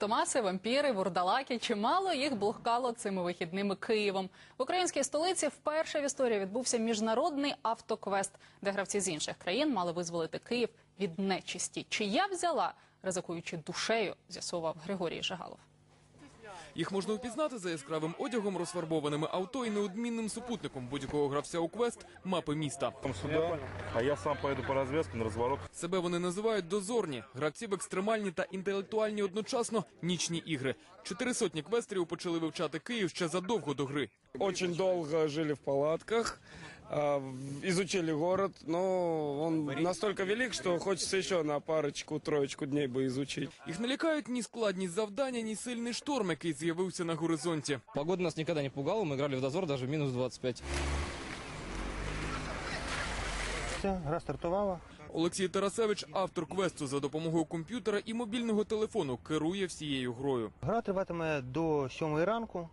фантомаси, вампіри, вурдалаки. Чимало їх блукало цими вихідними Києвом. В українській столиці вперше в історії відбувся міжнародний автоквест, де гравці з інших країн мали визволити Київ від нечисті. Чия взяла, ризикуючи душею, з'ясував Григорій Жигалов. Їх можна впізнати за яскравим одягом, розфарбованими авто і неодмінним супутником будь-якого гравця у квест мапи міста. Там сюда, а я сам поеду по развязке на разворот. Себе вони називають дозорні, гравці в екстремальні та інтелектуальні одночасно нічні ігри. Чотири сотні квестерів почали вивчати Київ ще задовго до гри. Очень долго жили в палатках, изучили город, но он настолько велик, что хочется еще на парочку, троечку дней бы изучить. Їх не лякають ні складність завдання, ні сильний шторм, який з'явився на горизонті. Погода нас никогда не пугала, мы играли в дозор даже в минус 25. Все, гра стартувала. Олексій Тарасевич, автор квесту за допомогою комп'ютера і мобільного телефону, керує всією грою. Гра триватиме до 7 ранку.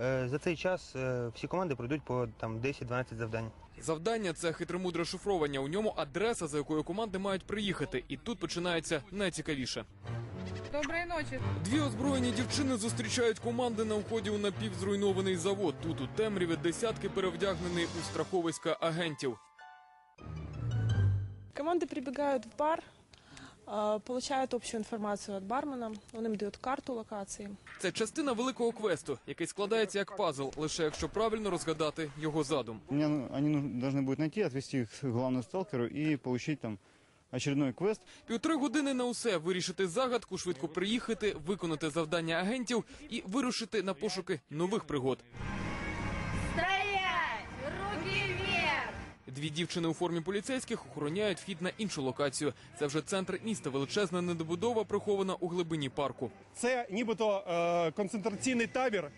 Е, За цей час е, всі команди пройдуть по там 10-12 завдань. Завдання це хитромудре шифрування. У ньому адреса, за якою команди мають приїхати. І тут починається найцікавіше. Доброї ночі. Дві озброєні дівчини зустрічають команди на вході у напівзруйнований завод. Тут у темряві десятки перевдягнені у страховиська агентів. Команды прибегают в бар, а, получают общую информацию от бармена. Он им дает карту локации. Це частина великого квесту, який складається як пазл, лише якщо правильно розгадати його задум. Мне ну, они ну- должны будут найти, отвезти к главному сталкеру и получить там очередной квест. Півтори години на усе вирішити загадку, швидко приїхати, виконати завдання агентів і вирушити на пошуки нових пригод. Дві дівчини у формі поліцейських охороняють вхід на іншу локацію. Це вже центр міста, величезна недобудова, прихована у глибині парку. Це нібито е, концентраційний табір,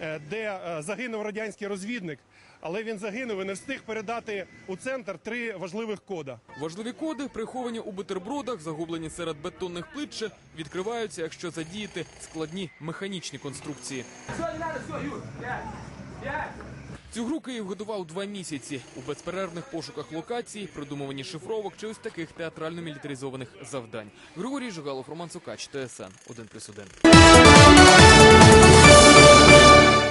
е, де е, загинув радянський розвідник, але він загинув і не встиг передати у центр три важливих кода. Важливі коди, приховані у бутербродах, загублені серед бетонних плит, ще відкриваються, якщо задіяти складні механічні конструкції. Цю гру Київ годував два місяці у безперервних пошуках локацій, придумуванні шифровок чи ось таких театрально-мілітаризованих завдань. Григорій Жигалов, Роман Сукач, ТСН 1+,1.